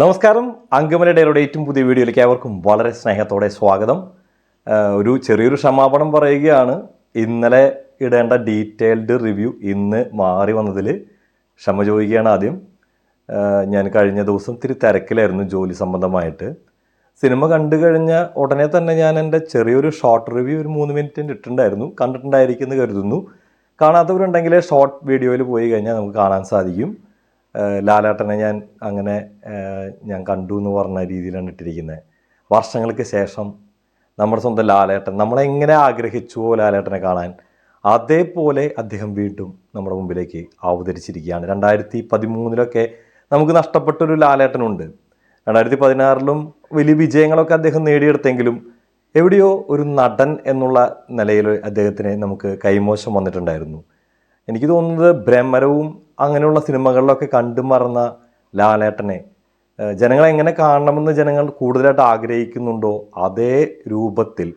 നമസ്കാരം. അങ്കമല ഡയറുടെ ഏറ്റവും പുതിയ വീഡിയോയിലേക്ക് ഏവർക്കും വളരെ സ്നേഹത്തോടെ സ്വാഗതം. ഒരു ചെറിയൊരു ക്ഷമാപണം പറയുകയാണ്. ഇന്നലെ ഇടേണ്ട ഡീറ്റെയിൽഡ് റിവ്യൂ ഇന്ന് മാറി വന്നതിൽ ക്ഷമ ചോദിക്കുകയാണ് ആദ്യം. ഞാൻ കഴിഞ്ഞ ദിവസം ഇത്തിരി തിരക്കിലായിരുന്നു ജോലി സംബന്ധമായിട്ട്. സിനിമ കണ്ടു കഴിഞ്ഞ ഉടനെ തന്നെ ഞാൻ എന്റെ ചെറിയൊരു ഷോർട്ട് റിവ്യൂ ഒരു മൂന്ന് മിനിറ്റിന്റെ ഇട്ടിട്ടുണ്ടായിരുന്നു. കണ്ടിട്ടുണ്ടായിരിക്കുമെന്ന് കരുതുന്നു. കാണാത്തവരുണ്ടെങ്കിൽ ഷോർട്ട് വീഡിയോയിൽ പോയി കഴിഞ്ഞാൽ നമുക്ക് കാണാൻ സാധിക്കും. ലാലേട്ടനെ ഞാൻ അങ്ങനെ ഞാൻ കണ്ടു എന്ന് പറഞ്ഞ രീതിയിലാണ് ഇട്ടിരിക്കുന്നത് വർഷങ്ങൾക്ക് ശേഷം നമ്മുടെ സ്വന്തം ലാലേട്ടൻ നമ്മളെങ്ങനെ ആഗ്രഹിച്ചുവോ ലാലേട്ടനെ കാണാൻ അതേപോലെ അദ്ദേഹം വീണ്ടും നമ്മുടെ മുമ്പിലേക്ക് അവതരിച്ചിരിക്കുകയാണ്. രണ്ടായിരത്തി പതിമൂന്നിലൊക്കെ നമുക്ക് നഷ്ടപ്പെട്ടൊരു ലാലേട്ടനുണ്ട്. രണ്ടായിരത്തി പതിനാറിലും വലിയ വിജയങ്ങളൊക്കെ അദ്ദേഹം നേടിയെടുത്തെങ്കിലും എവിടെയോ ഒരു നടൻ എന്നുള്ള നിലയിൽ അദ്ദേഹത്തിന് നമുക്ക് കൈമോശം വന്നിട്ടുണ്ടായിരുന്നു. എനിക്ക് തോന്നുന്നത് ഭ്രമരവും അങ്ങനെയുള്ള സിനിമകളിലൊക്കെ കണ്ടു മറന്ന ലാലേട്ടനെ. ജനങ്ങൾ എങ്ങനെ കാണണമെന്ന് ജനങ്ങൾ കൂടുതലായിട്ട് ആഗ്രഹിക്കുന്നുണ്ടോ അതേ രൂപത്തിൽ.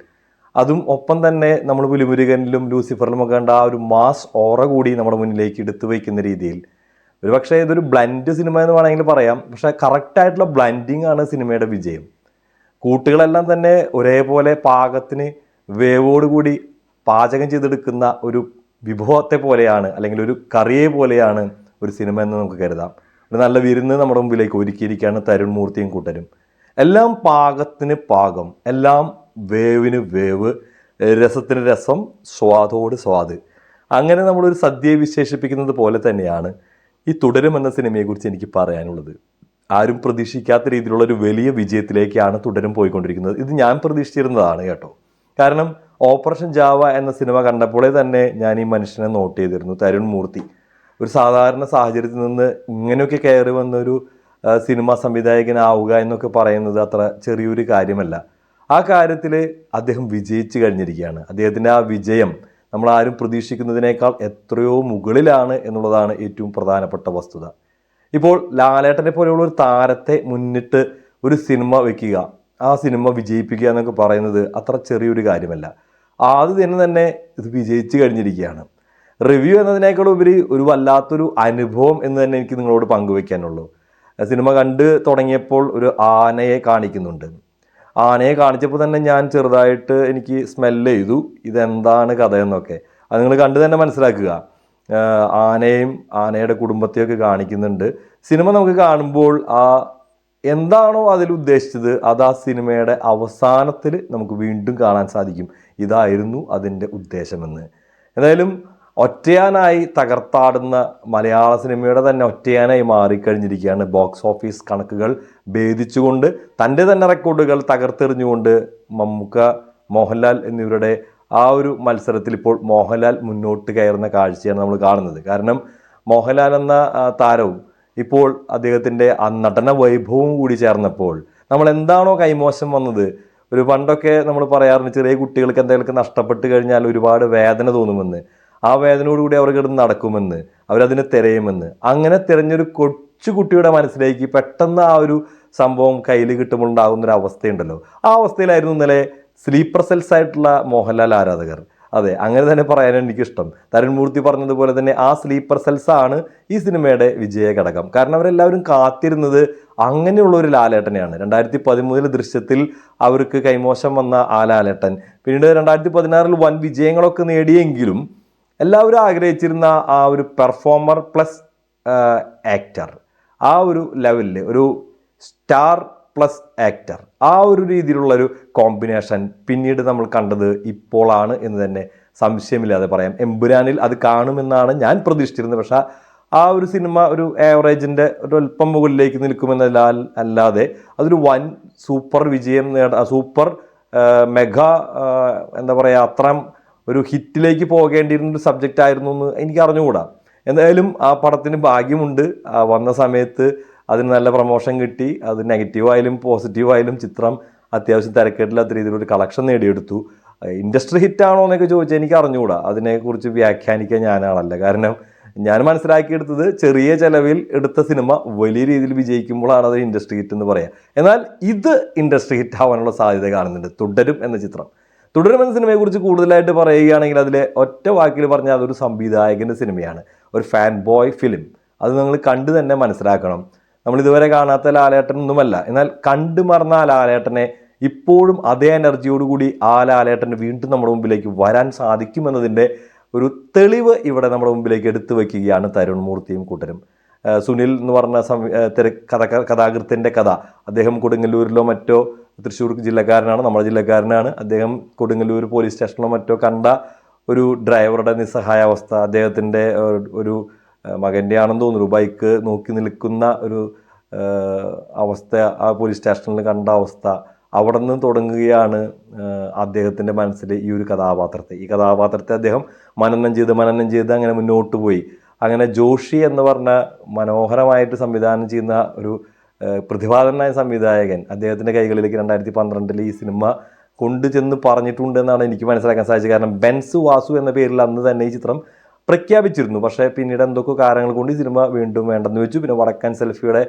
അതും ഒപ്പം തന്നെ നമ്മൾ പുലിമുരുകനിലും ലൂസിഫറിലും ഒക്കെ കണ്ട ആ ഒരു മാസ് ഓറ കൂടി നമ്മുടെ മുന്നിലേക്ക് എടുത്തു വയ്ക്കുന്ന രീതിയിൽ. ഒരു പക്ഷേ ഇതൊരു ബ്ലൻഡ് സിനിമ എന്ന് വേണമെങ്കിൽ പറയാം. പക്ഷേ കറക്റ്റായിട്ടുള്ള ബ്ലൻഡിങ് ആണ് സിനിമയുടെ വിജയം. കൂട്ടുകളെല്ലാം തന്നെ ഒരേപോലെ പാകത്തിന് വേവോടുകൂടി പാചകം ചെയ്തെടുക്കുന്ന ഒരു വിഭവത്തെ പോലെയാണ് അല്ലെങ്കിൽ ഒരു കറിയെ പോലെയാണ് ഒരു സിനിമ എന്ന് നമുക്ക് കരുതാം. ഒരു നല്ല വിരുന്ന് നമ്മുടെ മുമ്പിലേക്ക് ഒരുക്കിയിരിക്കുകയാണ് തരുൺ മൂർത്തിയും കൂട്ടരും. എല്ലാം പാകത്തിന് പാകം എല്ലാം വേവിന് വേവ് രസത്തിന് രസം സ്വാദോട് സ്വാദ്. അങ്ങനെ നമ്മളൊരു സദ്യയെ വിശേഷിപ്പിക്കുന്നത് പോലെ തന്നെയാണ് ഈ തുടരും എന്ന സിനിമയെക്കുറിച്ച് എനിക്ക് പറയാനുള്ളത്. ആരും പ്രതീക്ഷിക്കാത്ത രീതിയിലുള്ള ഒരു വലിയ വിജയത്തിലേക്കാണ് തുടരും പോയിക്കൊണ്ടിരിക്കുന്നത്. ഇത് ഞാൻ പ്രതീക്ഷിച്ചിരുന്നതാണ് കേട്ടോ. കാരണം ഓപ്പറേഷൻ ജാവ എന്ന സിനിമ കണ്ടപ്പോഴേ തന്നെ ഞാൻ ഈ മനുഷ്യനെ നോട്ട് ചെയ്തിരുന്നു തരുൺ മൂർത്തി. ഒരു സാധാരണ സാഹചര്യത്തിൽ നിന്ന് ഇങ്ങനെയൊക്കെ കയറി വന്നൊരു സിനിമാ സംവിധായകനാവുക എന്നൊക്കെ പറയുന്നത് അത്ര ചെറിയൊരു കാര്യമല്ല. ആ കാര്യത്തിൽ അദ്ദേഹം വിജയിച്ചു കഴിഞ്ഞിരിക്കുകയാണ്. അദ്ദേഹത്തിന്റെ ആ വിജയം നമ്മൾ ആരും പ്രതീക്ഷിക്കുന്നതിനേക്കാൾ എത്രയോ മുകളിലാണ് എന്നുള്ളതാണ് ഏറ്റവും പ്രധാനപ്പെട്ട വസ്തുത. ഇപ്പോൾ ലാലേട്ടനെ പോലെയുള്ള ഒരു താരത്തെ മുന്നിട്ട് ഒരു സിനിമ വെക്കുക ആ സിനിമ വിജയിപ്പിക്കുക എന്നൊക്കെ പറയുന്നത് അത്ര ചെറിയൊരു കാര്യമല്ല. ആദ്യം തന്നെ തന്നെ ഇത് വിജയിച്ചു കഴിഞ്ഞിരിക്കുകയാണ്. റിവ്യൂ എന്നതിനേക്കാൾ ഉപരി ഒരു വല്ലാത്തൊരു അനുഭവം എന്ന് തന്നെ എനിക്ക് നിങ്ങളോട് പങ്കുവെക്കാനുള്ളൂ. സിനിമ കണ്ട് തുടങ്ങിയപ്പോൾ ഒരു ആനയെ കാണിക്കുന്നുണ്ട്. ആനയെ കാണിച്ചപ്പോൾ തന്നെ ഞാൻ ചെറുതായിട്ട് എനിക്ക് സ്മെല്ല് ചെയ്തു. ഇതെന്താണ് കഥയെന്നൊക്കെ അത് നിങ്ങൾ കണ്ട് തന്നെ മനസ്സിലാക്കുക. ആനയും ആനയുടെ കുടുംബത്തെയൊക്കെ കാണിക്കുന്നുണ്ട്. സിനിമ നമുക്ക് കാണുമ്പോൾ ആ എന്താണോ അതിൽ ഉദ്ദേശിച്ചത് അത് ആ സിനിമയുടെ അവസാനത്തിൽ നമുക്ക് വീണ്ടും കാണാൻ സാധിക്കും. ഇതായിരുന്നു അതിന്റെ ഉദ്ദേശമെന്ന്. എന്തായാലും ഒറ്റയാനായി തകർത്താടുന്ന മലയാള സിനിമയുടെ തന്നെ ഒറ്റയാനായി മാറിക്കഴിഞ്ഞിരിക്കുകയാണ് ബോക്സ് ഓഫീസ് കണക്കുകൾ. ഭേദിച്ചുകൊണ്ട് തന്റെ തന്നെ റെക്കോർഡുകൾ തകർത്തെറിഞ്ഞുകൊണ്ട് മമ്മൂക്ക മോഹൻലാൽ എന്നിവരുടെ ആ ഒരു മത്സരത്തിൽ ഇപ്പോൾ മോഹൻലാൽ മുന്നോട്ട് കയറുന്ന കാഴ്ചയാണ് നമ്മൾ കാണുന്നത്. കാരണം മോഹൻലാൽ എന്ന താരവും ഇപ്പോൾ അദ്ദേഹത്തിന്റെ ആ നടന വൈഭവവും കൂടി ചേർന്നപ്പോൾ നമ്മൾ എന്താണോ കൈമോശം വന്നത്? ഒരു പണ്ടൊക്കെ നമ്മൾ പറയാറുണ്ട് ചെറിയ കുട്ടികൾക്ക് എന്തെങ്കിലും നഷ്ടപ്പെട്ട് കഴിഞ്ഞാൽ ഒരുപാട് വേദന തോന്നുമെന്ന്. ആ വേദനയോടുകൂടി അവർ കിടന്ന് നടക്കുമെന്ന് അവരതിനെ തിരയുമെന്ന്. അങ്ങനെ തിരഞ്ഞൊരു കൊച്ചു കുട്ടിയുടെ മനസ്സിലേക്ക് പെട്ടെന്ന് ആ ഒരു സംഭവം കയ്യിൽ കിട്ടുമ്പോൾ ഉണ്ടാകുന്ന ഒരു അവസ്ഥയുണ്ടല്ലോ. ആ അവസ്ഥയിലായിരുന്നു ഇന്നലെ സ്ലീപ്പർ സെൽസ് ആയിട്ടുള്ള മോഹൻലാൽ ആരാധകർ. അതെ അങ്ങനെ തന്നെ പറയാനാണ് എനിക്കിഷ്ടം. തരുൺമൂർത്തി പറഞ്ഞതുപോലെ തന്നെ ആ സ്ലീപ്പർ സെൽസ് ആണ് ഈ സിനിമയുടെ വിജയ ഘടകം കാരണം അവരെല്ലാവരും കാത്തിരുന്നത് അങ്ങനെയുള്ള ഒരു ലാലേട്ടനെയാണ്. രണ്ടായിരത്തി പതിമൂന്നിലെ ദൃശ്യത്തിൽ അവർക്ക് കൈമോശം വന്ന ആ ലാലേട്ടൻ. പിന്നീട് രണ്ടായിരത്തി പതിനാറിൽ വൻ വിജയങ്ങളൊക്കെ നേടിയെങ്കിലും എല്ലാവരും ആഗ്രഹിച്ചിരുന്ന ആ ഒരു പെർഫോമർ പ്ലസ് ആക്ടർ ആ ഒരു ലെവലിൽ ഒരു സ്റ്റാർ പ്ലസ് ആക്ടർ ആ ഒരു രീതിയിലുള്ളൊരു കോമ്പിനേഷൻ പിന്നീട് നമ്മൾ കണ്ടത് ഇപ്പോളാണ് എന്ന് തന്നെ സംശയമില്ലാതെ പറയാം. എമ്പുരാനിൽ അത് കാണുമെന്നാണ് ഞാൻ പ്രതീക്ഷിച്ചിരുന്നത്. പക്ഷേ ആ ഒരു സിനിമ ഒരു ആവറേജിന്റെ ഒരു അല്പം മുകളിലേക്ക് നിൽക്കുമെന്നല്ലാൽ അല്ലാതെ അതൊരു വൻ സൂപ്പർ വിജയം നേട സൂപ്പർ മെഗാ എന്താ പറയുക അത്രയും ഒരു ഹിറ്റിലേക്ക് പോകേണ്ടിയിരുന്ന ഒരു സബ്ജക്റ്റ് ആയിരുന്നു എന്ന് എനിക്ക് അറിഞ്ഞുകൂടാ. എന്തായാലും ആ പടത്തിന് ഭാഗ്യമുണ്ട്. വന്ന സമയത്ത് അതിന് നല്ല പ്രൊമോഷൻ കിട്ടി. അത് നെഗറ്റീവായാലും പോസിറ്റീവായാലും ചിത്രം അത്യാവശ്യം തിരക്കേട്ടില്ലാത്ത രീതിയിൽ ഒരു കളക്ഷൻ നേടിയെടുത്തു ഇൻഡസ്ട്രി ഹിറ്റാണോ എന്നൊക്കെ ചോദിച്ചാൽ എനിക്ക് അറിഞ്ഞുകൂടാ അതിനെക്കുറിച്ച് വ്യാഖ്യാനിക്കാൻ ഞാനാളല്ല കാരണം ഞാൻ മനസ്സിലാക്കിയെടുത്തത് ചെറിയ ചെലവിൽ എടുത്ത സിനിമ വലിയ രീതിയിൽ വിജയിക്കുമ്പോഴാണ് അത് ഇൻഡസ്ട്രി ഹിറ്റ് എന്ന് പറയാം. എന്നാൽ ഇത് ഇൻഡസ്ട്രി ഹിറ്റ് ആവാനുള്ള സാധ്യത കാണുന്നുണ്ട്. തുടരും എന്ന ചിത്രം. തുടരും എന്ന സിനിമയെക്കുറിച്ച് കൂടുതലായിട്ട് പറയുകയാണെങ്കിൽ അതിലെ ഒറ്റ വാക്കിൽ പറഞ്ഞാൽ അതൊരു സംവിധായകന്റെ സിനിമയാണ്. ഒരു ഫാൻ ബോയ് ഫിലിം അത് നിങ്ങൾ കണ്ടു തന്നെ മനസ്സിലാക്കണം. നമ്മൾ ഇതുവരെ കാണാത്ത ലാലേട്ടൻ ഒന്നുമല്ല. എന്നാൽ കണ്ടു മറന്ന ആ ലാലേട്ടനെ ഇപ്പോഴും അതേ എനർജിയോടുകൂടി ആ ലാലേട്ടന് വീണ്ടും നമ്മുടെ മുമ്പിലേക്ക് വരാൻ സാധിക്കുമെന്നതിന്റെ ഒരു തെളിവ് ഇവിടെ നമ്മുടെ മുമ്പിലേക്ക് എടുത്തു വയ്ക്കുകയാണ് തരുൺ മൂർത്തിയും കൂട്ടരും. സുനിൽ എന്ന് പറഞ്ഞ സംവി തിര കഥ കഥാകൃത്തിന്റെ കഥ. അദ്ദേഹം കൊടുങ്ങല്ലൂരിലോ മറ്റോ തൃശ്ശൂർ ജില്ലക്കാരനാണ് നമ്മുടെ ജില്ലക്കാരനാണ്. അദ്ദേഹം കൊടുങ്ങല്ലൂർ പോലീസ് സ്റ്റേഷനിലോ മറ്റോ കണ്ട ഒരു ഡ്രൈവറുടെ നിസ്സഹായാവസ്ഥ അദ്ദേഹത്തിന്റെ ഒരു- മകന്റെ ആണെന്ന് തോന്നുന്നു. ബൈക്ക് നോക്കി നിൽക്കുന്ന ഒരു അവസ്ഥ ആ പോലീസ് സ്റ്റേഷനിൽ കണ്ട അവസ്ഥ അവിടെ നിന്ന് തുടങ്ങുകയാണ് അദ്ദേഹത്തിന്റെ മനസ്സിൽ ഈ ഒരു കഥാപാത്രത്തെ. ഈ കഥാപാത്രത്തെ അദ്ദേഹം മനനം ചെയ്ത് മനനം ചെയ്ത് അങ്ങനെ മുന്നോട്ട് പോയി. അങ്ങനെ ജോഷി എന്ന് പറഞ്ഞ മനോഹരമായിട്ട് സംവിധാനം ചെയ്യുന്ന ഒരു പ്രതിഭാതനായ സംവിധായകൻ അദ്ദേഹത്തിന്റെ കൈകളിലേക്ക് രണ്ടായിരത്തി പന്ത്രണ്ടിൽ ഈ സിനിമ കൊണ്ടുചെന്ന് പറഞ്ഞിട്ടുണ്ട് എന്നാണ് എനിക്ക് മനസ്സിലാക്കാൻ സാധിച്ചത്. കാരണം ബെൻസ് വാസു എന്ന പേരിൽ അന്ന് തന്നെ ഈ ചിത്രം പ്രഖ്യാപിച്ചിരുന്നു. പക്ഷേ പിന്നീട് എന്തൊക്കെ കാരണങ്ങൾ കൊണ്ട് ഈ സിനിമ വീണ്ടും വേണ്ടെന്ന് വെച്ചു. പിന്നെ വടക്കൻ സെൽഫിയുടെ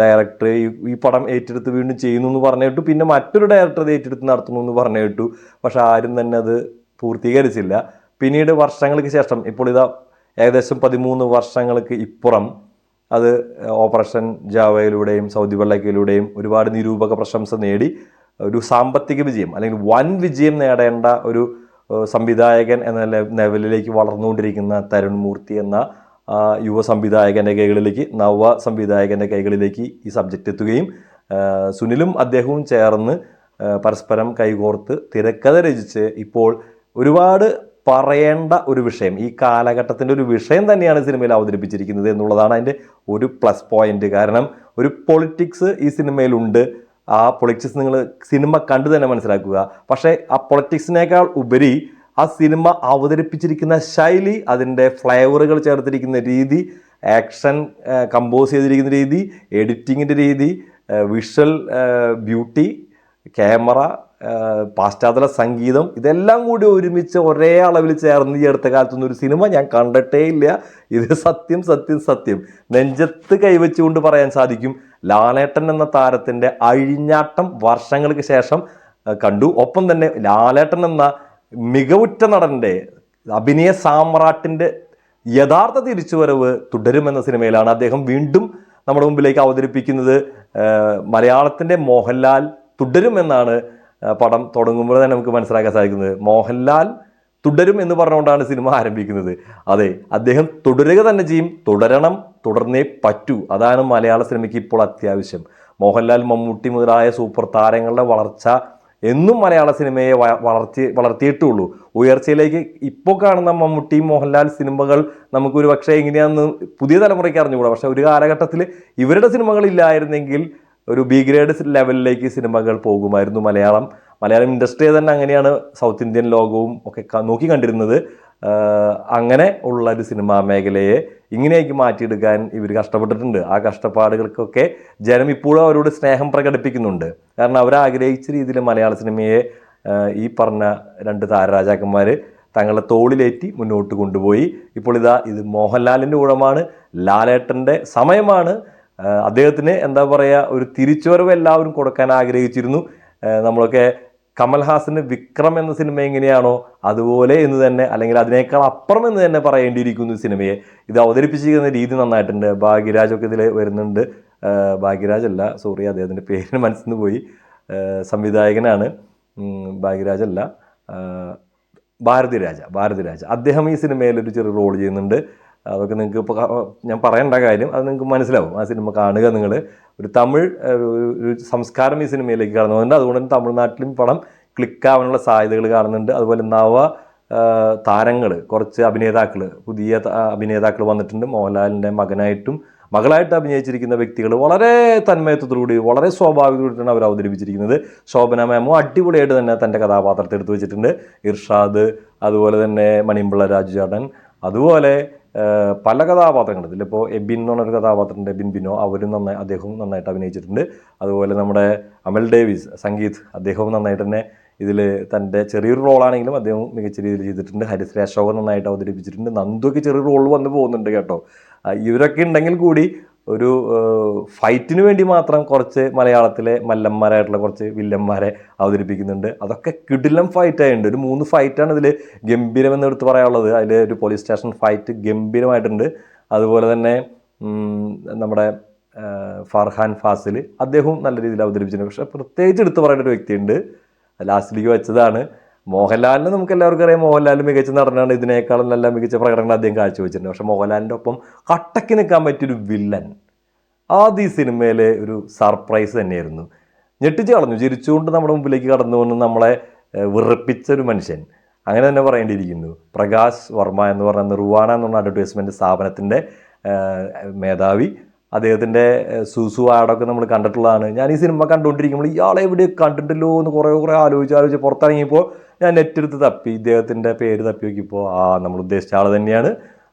ഡയറക്ടർ ഈ പടം ഏറ്റെടുത്ത് വീണ്ടും ചെയ്യുന്നു എന്ന് പറഞ്ഞു കേട്ടു പിന്നെ മറ്റൊരു ഡയറക്ടർ അത് ഏറ്റെടുത്ത് നടത്തുന്നു എന്ന് പറഞ്ഞു കേട്ടു പക്ഷെ ആരും തന്നെ അത് പൂർത്തീകരിച്ചില്ല. പിന്നീട് വർഷങ്ങൾക്ക് ശേഷം ഇപ്പോൾ ഇതാ ഏകദേശം പതിമൂന്ന് വർഷങ്ങൾക്ക് ഇപ്പുറം അത് ഓപ്പറേഷൻ ജാവയിലൂടെയും സൗദി വെള്ളക്കയിലൂടെയും ഒരുപാട് നിരൂപക പ്രശംസ നേടി. ഒരു സാമ്പത്തിക വിജയം അല്ലെങ്കിൽ വൻ വിജയം നേടേണ്ട ഒരു സംവിധായകൻ എന്ന ലെവലിലേക്ക് വളർന്നുകൊണ്ടിരിക്കുന്ന തരുൺ മൂർത്തി എന്ന യുവ സംവിധായകന്റെ കൈകളിലേക്ക് നവ സംവിധായകന്റെ കൈകളിലേക്ക് ഈ സബ്ജക്റ്റ് എത്തുകയും സുനിലും അദ്ദേഹവും ചേർന്ന് പരസ്പരം കൈകോർത്ത് തിരക്കഥ രചിച്ച് ഇപ്പോൾ ഒരുപാട് പറയേണ്ട ഒരു വിഷയം ഈ കാലഘട്ടത്തിന്റെ ഒരു വിഷയം തന്നെയാണ് സിനിമയിൽ അവതരിപ്പിച്ചിരിക്കുന്നത് എന്നുള്ളതാണ് അതിന്റെ ഒരു പ്ലസ് പോയിന്റ് കാരണം ഒരു പൊളിറ്റിക്സ് ഈ സിനിമയിലുണ്ട്. ആ പൊളിറ്റിക്സ് നിങ്ങൾ സിനിമ കണ്ടു തന്നെ മനസ്സിലാക്കുക. പക്ഷേ ആ പൊളിറ്റിക്സിനേക്കാൾ ഉപരി ആ സിനിമ അവതരിപ്പിച്ചിരിക്കുന്ന ശൈലി അതിന്റെ ഫ്ലേവറുകൾ ചേർത്തിരിക്കുന്ന രീതി ആക്ഷൻ കമ്പോസ് ചെയ്തിരിക്കുന്ന രീതി എഡിറ്റിങ്ങിന്റെ രീതി വിഷ്വൽ ബ്യൂട്ടി ക്യാമറ പാശ്ചാത്തല സംഗീതം ഇതെല്ലാം കൂടി ഒരുമിച്ച് ഒരേ അളവിൽ ചേർന്ന് ഈ അടുത്ത കാലത്തൊന്നും ഒരു സിനിമ ഞാൻ കണ്ടിട്ടേ ഇല്ല. ഇത് സത്യം സത്യം സത്യം. നെഞ്ചത്ത് കൈവച്ചുകൊണ്ട് പറയാൻ സാധിക്കും. ലാലേട്ടൻ എന്ന താരത്തിന്റെ അഴിഞ്ഞാട്ടം വർഷങ്ങൾക്ക് ശേഷം കണ്ടു. ഒപ്പം തന്നെ ലാലേട്ടൻ എന്ന മികവുറ്റ നടന്റെ അഭിനയ സാമ്രാട്ടിന്റെ യഥാർത്ഥ തിരിച്ചുവരവ് തുടരുമെന്ന സിനിമയിലാണ് അദ്ദേഹം വീണ്ടും നമ്മുടെ മുമ്പിലേക്ക് അവതരിപ്പിക്കുന്നത്. മലയാളത്തിന്റെ മോഹൻലാൽ തുടരുമെന്നാണ് പടം തുടങ്ങുമ്പോൾ തന്നെ നമുക്ക് മനസ്സിലാക്കാൻ സാധിക്കുന്നത് മോഹൻലാൽ തുടരും എന്ന് പറഞ്ഞുകൊണ്ടാണ് സിനിമ ആരംഭിക്കുന്നത്. അതെ അദ്ദേഹം തുടരുക തന്നെ ചെയ്യും. തുടരണം തുടർന്നേ പറ്റൂ. അതാണ് മലയാള സിനിമയ്ക്ക് ഇപ്പോൾ അത്യാവശ്യം. മോഹൻലാൽ മമ്മൂട്ടി മുതലായ സൂപ്പർ താരങ്ങളുടെ വളർച്ച എന്നും മലയാള സിനിമയെ വളർത്തി വളർത്തി വളർത്തിയിട്ടുള്ളൂ. ഉയർച്ചയിലേക്ക് ഇപ്പോൾ കാണുന്ന മമ്മൂട്ടി മോഹൻലാൽ സിനിമകൾ നമുക്കൊരു പക്ഷേ എങ്ങനെയാണെന്ന് പുതിയ തലമുറയ്ക്ക് അറിഞ്ഞുകൂടാ. പക്ഷേ ഒരു കാലഘട്ടത്തിൽ ഇവരുടെ സിനിമകൾ ഇല്ലായിരുന്നെങ്കിൽ ഒരു ബി ഗ്രേഡ് ലെവലിലേക്ക് സിനിമകൾ പോകുമായിരുന്നു മലയാളം. മലയാളം ഇൻഡസ്ട്രി തന്നെ അങ്ങനെയാണ് സൗത്ത് ഇന്ത്യൻ ലോകവും ഒക്കെ നോക്കി കണ്ടിരുന്നത്. അങ്ങനെ ഉള്ള ഒരു സിനിമാ മേഖലയെ ഇങ്ങനെയൊക്കെ മാറ്റിയെടുക്കാൻ ഇവർ കഷ്ടപ്പെട്ടിട്ടുണ്ട്. ആ കഷ്ടപ്പാടുകൾക്കൊക്കെ ജനം ഇപ്പോഴും അവരോട് സ്നേഹം പ്രകടിപ്പിക്കുന്നുണ്ട്. കാരണം അവർ ആഗ്രഹിച്ച രീതിയിൽ മലയാള സിനിമയെ ഈ പറഞ്ഞ രണ്ട് താരരാജാക്കന്മാർ തങ്ങളുടെ തോളിലേറ്റി മുന്നോട്ട് കൊണ്ടുപോയി. ഇപ്പോൾ ഇതാ ഇത് മോഹൻലാലിന്റെ ഊഴമാണ്. ലാലേട്ടന്റെ സമയമാണ്. അദ്ദേഹത്തിന് എന്താ പറയുക ഒരു തിരിച്ചുവരവ് എല്ലാവരും കൊടുക്കാൻ ആഗ്രഹിച്ചിരുന്നു. നമ്മളൊക്കെ കമൽഹാസന് വിക്രം എന്ന സിനിമ എങ്ങനെയാണോ അതുപോലെ എന്ന് തന്നെ അല്ലെങ്കിൽ അതിനേക്കാൾ അപ്പുറം എന്ന് തന്നെ പറയേണ്ടിയിരിക്കുന്നു സിനിമയെ. ഇത് അവതരിപ്പിച്ചിരിക്കുന്ന രീതി നന്നായിട്ടുണ്ട്. ഭാഗ്യരാജൊക്കെ ഇതിൽ വരുന്നുണ്ട്. ഭാഗ്യരാജ് അല്ല സോറി അദ്ദേഹത്തിന്റെ പേരിന് മനസ്സിൽ നിന്ന് പോയി. സംവിധായകനാണ്. ഭാഗ്യരാജല്ല ഭാരതിരാജ ഭാരതിരാജ. അദ്ദേഹം ഈ സിനിമയിൽ ഒരു ചെറിയ റോൾ ചെയ്യുന്നുണ്ട്. അതൊക്കെ നിങ്ങൾക്ക് ഇപ്പോൾ ഞാൻ പറയേണ്ട കാര്യം അത് നിങ്ങൾക്ക് മനസ്സിലാവും. ആ സിനിമ കാണുക നിങ്ങൾ. ഒരു തമിഴ് ഒരു- സംസ്കാരം ഈ സിനിമയിലേക്ക് കടന്നു അതുകൊണ്ട് തന്നെ തമിഴ്നാട്ടിലും പടം ക്ലിക്കാവാനുള്ള സാധ്യതകൾ കാണുന്നുണ്ട്. അതുപോലെ നവ താരങ്ങൾ കുറച്ച് അഭിനേതാക്കൾ പുതിയ അഭിനേതാക്കൾ വന്നിട്ടുണ്ട്. മോഹൻലാലിന്റെ മകനായിട്ടും മകളായിട്ട് അഭിനയിച്ചിരിക്കുന്ന വ്യക്തികൾ വളരെ തന്മയത്വത്തോടുകൂടി വളരെ സ്വാഭാവികമായിട്ടാണ് അവർ അവതരിപ്പിച്ചിരിക്കുന്നത്. ശോഭന മാമോ അടിപൊളിയായിട്ട് തന്നെ തന്റെ കഥാപാത്രത്തെ എടുത്തു വെച്ചിട്ടുണ്ട്. ഇർഷാദ് അതുപോലെ തന്നെ മണിമ്പിള്ള രാജുചാട്ടൻ അതുപോലെ ആ, പല കഥാപാത്രങ്ങൾ ഇതിലിപ്പോൾ എബിൻ എന്ന് പറഞ്ഞൊരു കഥാപാത്രമുണ്ട്. എബിൻ ബിനോ. അവരും നന്നായി അദ്ദേഹവും നന്നായിട്ട് അഭിനയിച്ചിട്ടുണ്ട്. അതുപോലെ നമ്മുടെ അമൽ ഡേവിസ് സംഗീത് അദ്ദേഹവും നന്നായിട്ട് തന്നെ ഇതിൽ തന്റെ ചെറിയൊരു റോളാണെങ്കിലും അദ്ദേഹം മികച്ച രീതിയിൽ ചെയ്തിട്ടുണ്ട്. ഹരിശ്രീ അശോകൻ നന്നായിട്ട് അവതരിപ്പിച്ചിട്ടുണ്ട്. നന്ദുവൊക്കെ ചെറിയ റോൾ വന്നു പോകുന്നുണ്ട് കേട്ടോ. ഇവരൊക്കെ ഉണ്ടെങ്കിൽ കൂടി ഒരു ഫൈറ്റിന് വേണ്ടി മാത്രം കുറച്ച് മലയാളത്തിലെ മല്ലന്മാരായിട്ടുള്ള കുറച്ച് വില്ലന്മാരെ അവതരിപ്പിക്കുന്നുണ്ട്. അതൊക്കെ കിടിലം ഫൈറ്റ് ആയിട്ടുണ്ട്. ഒരു മൂന്ന് ഫൈറ്റാണ് ഇതിൽ ഗംഭീരം എന്ന് എടുത്ത് പറയാനുള്ളത്. അതിൽ ഒരു പോലീസ് സ്റ്റേഷൻ ഫൈറ്റ് ഗംഭീരമായിട്ടുണ്ട്. അതുപോലെ തന്നെ നമ്മുടെ ഫർഹാൻ ഫാസിൽ അദ്ദേഹവും നല്ല രീതിയിൽ അവതരിപ്പിച്ചിട്ടുണ്ട്. പക്ഷേ പ്രത്യേകിച്ച് എടുത്ത് പറയേണ്ട ഒരു വ്യക്തിയുണ്ട്. ലാസ്റ്റിലേക്ക് വെച്ചതാണ്. മോഹൻലാലിന് നമുക്ക് എല്ലാവർക്കും അറിയാം മോഹൻലാൽ മികച്ച നടനാണ്. ഇതിനേക്കാളും നല്ല മികച്ച പ്രകടനം അദ്ദേഹം കാഴ്ചവെച്ചിട്ടുണ്ട്. പക്ഷെ മോഹൻലാലിന്റെ ഒപ്പം കട്ടക്ക് നിൽക്കാൻ പറ്റിയൊരു വില്ലൻ ആദ്യ സിനിമയിലെ ഒരു സർപ്രൈസ് തന്നെയായിരുന്നു. ഞെട്ടിച്ച് കളഞ്ഞു. ചിരിച്ചുകൊണ്ട് നമ്മുടെ മുമ്പിലേക്ക് കടന്നു വന്ന് നമ്മളെ വിറപ്പിച്ചൊരു മനുഷ്യൻ. അങ്ങനെ തന്നെ പറയേണ്ടിയിരിക്കുന്നു. പ്രകാശ് വർമ്മ എന്ന് പറഞ്ഞ നിർവാണ എന്ന് പറഞ്ഞ അഡ്വർടൈസ്മെന്റ് സ്ഥാപനത്തിന്റെ മേധാവി. അദ്ദേഹത്തിന്റെ സൂസു ആടൊക്കെ നമ്മൾ കണ്ടിട്ടുള്ളതാണ്. ഞാൻ ഈ സിനിമ കണ്ടുകൊണ്ടിരിക്കുമ്പോൾ ഇയാളെ എവിടെ കണ്ടിട്ടില്ലോ എന്ന് കുറേ കുറേ ആലോചിച്ച് ആലോചിച്ച് പുറത്തിറങ്ങിയപ്പോൾ ഞാൻ നെറ്റ് എടുത്ത് തപ്പി. ഇദ്ദേഹത്തിന്റെ പേര് തപ്പി നോക്കിയപ്പോൾ ആ നമ്മൾ ഉദ്ദേശിച്ച ആൾ തന്നെയാണ്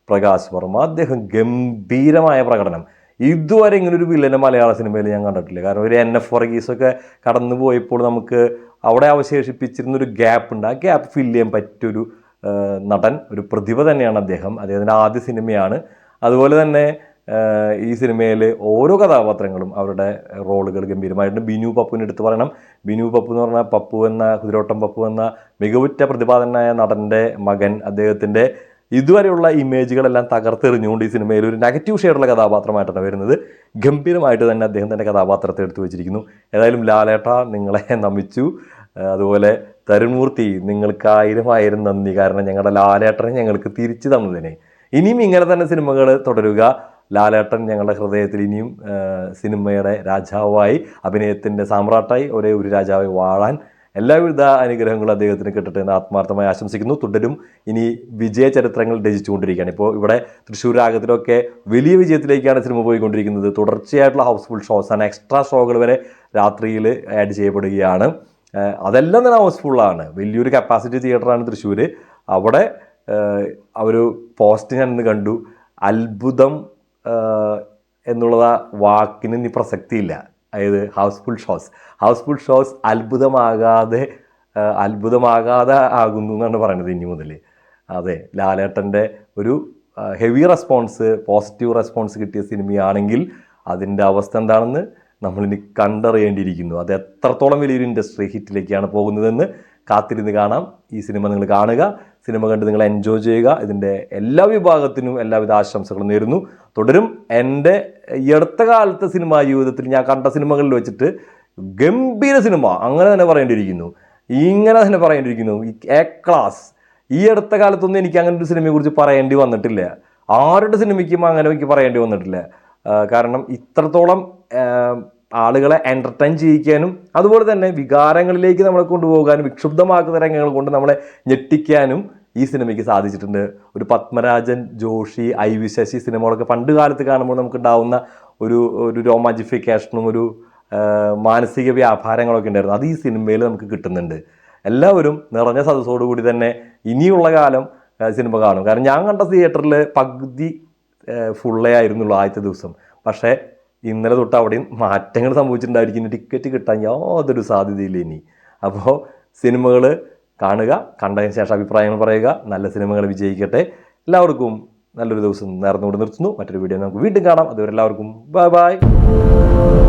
പ്രകാശ് വർമ്മ. അദ്ദേഹം ഗംഭീരമായ പ്രകടനം. ഇതുവരെ ഇങ്ങനെ ഒരു വില്ലനെ മലയാള സിനിമയിൽ ഞാൻ കണ്ടിട്ടില്ല. കാരണം ഒരു എൻ എഫ് വർഗീസൊക്കെ കടന്നു പോയപ്പോൾ നമുക്ക് അവിടെ അവശേഷിപ്പിച്ചിരുന്ന ഒരു ഗ്യാപ്പ് ഉണ്ട്. ആ ഗ്യാപ്പ് ഫില്ല് ചെയ്യാൻ പറ്റിയൊരു നടൻ ഒരു പ്രതിഭ തന്നെയാണ് അദ്ദേഹം. അദ്ദേഹത്തിന്റെ ആദ്യ സിനിമയാണ്. അതുപോലെ തന്നെ ഈ സിനിമയിലെ ഓരോ കഥാപാത്രങ്ങളും അവരുടെ റോളുകൾ ഗംഭീരമായിട്ടുണ്ട്. ബിനു പപ്പുവിനെ എടുത്ത് പറയണം. ബിനു പപ്പു എന്ന് പറഞ്ഞാൽ പപ്പു എന്ന കുതിരോട്ടം പപ്പു എന്ന മികവുറ്റ പ്രതിപാദനായ നടന്റെ മകൻ അദ്ദേഹത്തിന്റെ ഇതുവരെയുള്ള ഇമേജുകളെല്ലാം തകർത്തെറിഞ്ഞുകൊണ്ട് ഈ സിനിമയിൽ ഒരു നെഗറ്റീവ് ഷെയ്ഡുള്ള കഥാപാത്രമായിട്ടാണ് വരുന്നത്. ഗംഭീരമായിട്ട് തന്നെ അദ്ദേഹം തന്റെ കഥാപാത്രത്തെ എടുത്തു വെച്ചിരിക്കുന്നു. ഏതായാലും ലാലേട്ട നിങ്ങളെ നമിച്ചു. അതുപോലെ തരുൺമൂർത്തി നിങ്ങൾക്ക് ആയിരം ആയിരം നന്ദി. കാരണം ഞങ്ങളുടെ ലാലേട്ടനെ ഞങ്ങൾക്ക് തിരിച്ചു തന്നതിനെ. ഇനിയും ഇങ്ങനെ തന്നെ സിനിമകൾ തുടരുക. ലാലേട്ടൻ ഞങ്ങളുടെ ഹൃദയത്തിൽ ഇനിയും സിനിമയുടെ രാജാവായി അഭിനയത്തിന്റെ സാമ്രാട്ടായി ഒരേ ഒരു രാജാവായി വാഴാൻ എല്ലാവിധ അനുഗ്രഹങ്ങളും അദ്ദേഹത്തിന് കിട്ടട്ടെ എന്ന് ആത്മാർത്ഥമായി ആശംസിക്കുന്നു. തുടരും ഇനി വിജയ ചരിത്രങ്ങൾ രചിച്ചുകൊണ്ടിരിക്കുകയാണ്. ഇപ്പോൾ ഇവിടെ തൃശ്ശൂർ രാഗത്തിലൊക്കെ വലിയ വിജയത്തിലേക്കാണ് സിനിമ പോയിക്കൊണ്ടിരിക്കുന്നത്. തുടർച്ചയായിട്ടുള്ള ഹൗസ്ഫുൾ ഷോസ് ആണ് എക്സ്ട്രാ ഷോകൾ വരെ രാത്രിയിൽ ആഡ് ചെയ്യപ്പെടുകയാണ്. അതെല്ലാം തന്നെ ഹൗസ്ഫുള്ളാണ് വലിയൊരു കപ്പാസിറ്റി തിയേറ്ററാണ് തൃശ്ശൂർ അവിടെ ഒരു പോസ്റ്റ് ഞാൻ ഇന്ന് കണ്ടു. അത്ഭുതം എന്നുള്ളത് ആ വാക്കിന് ഇനി പ്രസക്തിയില്ല. അതായത് house full shows. House full shows അത്ഭുതമാകാതെ അത്ഭുതമാകാതെ ആകുന്നു എന്നാണ് പറയുന്നത് ഇനി മുതൽ. അതെ ലാലേട്ടന്റെ ഒരു ഹെവി റെസ്പോൺസ് പോസിറ്റീവ് റെസ്പോൺസ് കിട്ടിയ സിനിമയാണെങ്കിൽ അതിന്റെ അവസ്ഥ എന്താണെന്ന് നമ്മളിനി കണ്ടറിയേണ്ടിയിരിക്കുന്നു. അത് എത്രത്തോളം വലിയൊരു ഇൻഡസ്ട്രി ഹിറ്റിലേക്കാണ് പോകുന്നതെന്ന് കാത്തിരുന്ന് കാണാം. ഈ സിനിമ നിങ്ങൾ കാണുക. സിനിമ കണ്ട് നിങ്ങൾ എൻജോയ് ചെയ്യുക. ഇതിന്റെ എല്ലാ വിഭാഗത്തിനും എല്ലാവിധ ആശംസകളും നേരുന്നു. തുടരും എന്റെ ഈ അടുത്ത കാലത്തെ സിനിമാ ജീവിതത്തിൽ ഞാൻ കണ്ട സിനിമകളിൽ വെച്ചിട്ട് ഗംഭീര സിനിമ. അങ്ങനെ തന്നെ പറയേണ്ടിയിരിക്കുന്നു. ഇങ്ങനെ തന്നെ പറയേണ്ടിയിരിക്കുന്നു. എ ക്ലാസ് ഈ അടുത്ത കാലത്തൊന്നും എനിക്ക് അങ്ങനെ ഒരു സിനിമയെ കുറിച്ച് പറയേണ്ടി വന്നിട്ടില്ല. ആരുടെ സിനിമയ്ക്കും അങ്ങനെ എനിക്ക് പറയേണ്ടി വന്നിട്ടില്ല. കാരണം ഇത്രത്തോളം ആളുകളെ എന്റർടൈൻ ചെയ്യിക്കാനും അതുപോലെ തന്നെ വികാരങ്ങളിലേക്ക് നമ്മളെ കൊണ്ടുപോകാനും വിക്ഷുബ്ധമാക്കുന്ന രംഗങ്ങൾ കൊണ്ട് നമ്മളെ ഞെട്ടിക്കാനും ഈ സിനിമയ്ക്ക് സാധിച്ചിട്ടുണ്ട്. ഒരു പത്മരാജൻ ജോഷി ഐ വി ശശി സിനിമകളൊക്കെ പണ്ട് കാലത്ത് കാണുമ്പോൾ നമുക്ക് ഉണ്ടാവുന്ന ഒരു ഒരു രോമാഞ്ചിഫിക്കേഷനും ഒരു മാനസിക വ്യാപാരങ്ങളൊക്കെ ഉണ്ടായിരുന്നു. അത് ഈ സിനിമയിൽ നമുക്ക് കിട്ടുന്നുണ്ട്. എല്ലാവരും നിറഞ്ഞ സദസ്സോടുകൂടി തന്നെ ഇനിയുള്ള കാലം സിനിമ കാണും. കാരണം ഞാൻ കണ്ട തിയേറ്ററിൽ പകുതി ഫുള്ളേ ആയിരുന്നുള്ളൂ ആദ്യത്തെ ദിവസം. പക്ഷേ ഇന്നലെ തൊട്ട് അവിടെയും മാറ്റങ്ങൾ സംഭവിച്ചിട്ടുണ്ടായിരിക്കും. ടിക്കറ്റ് കിട്ടാൻ യാതൊരു സാധ്യതയില്ല ഇനി. അപ്പോൾ സിനിമകൾ കാണുക കണ്ടതിന് ശേഷം അഭിപ്രായങ്ങൾ പറയുക നല്ല സിനിമകൾ വിജയിക്കട്ടെ. എല്ലാവർക്കും നല്ലൊരു ദിവസം നേർന്നുകൊണ്ട് നിർത്തുന്നു. മറ്റൊരു വീഡിയോ നമുക്ക് വീണ്ടും കാണാം. അതുവരെ എല്ലാവർക്കും ബൈ ബൈ.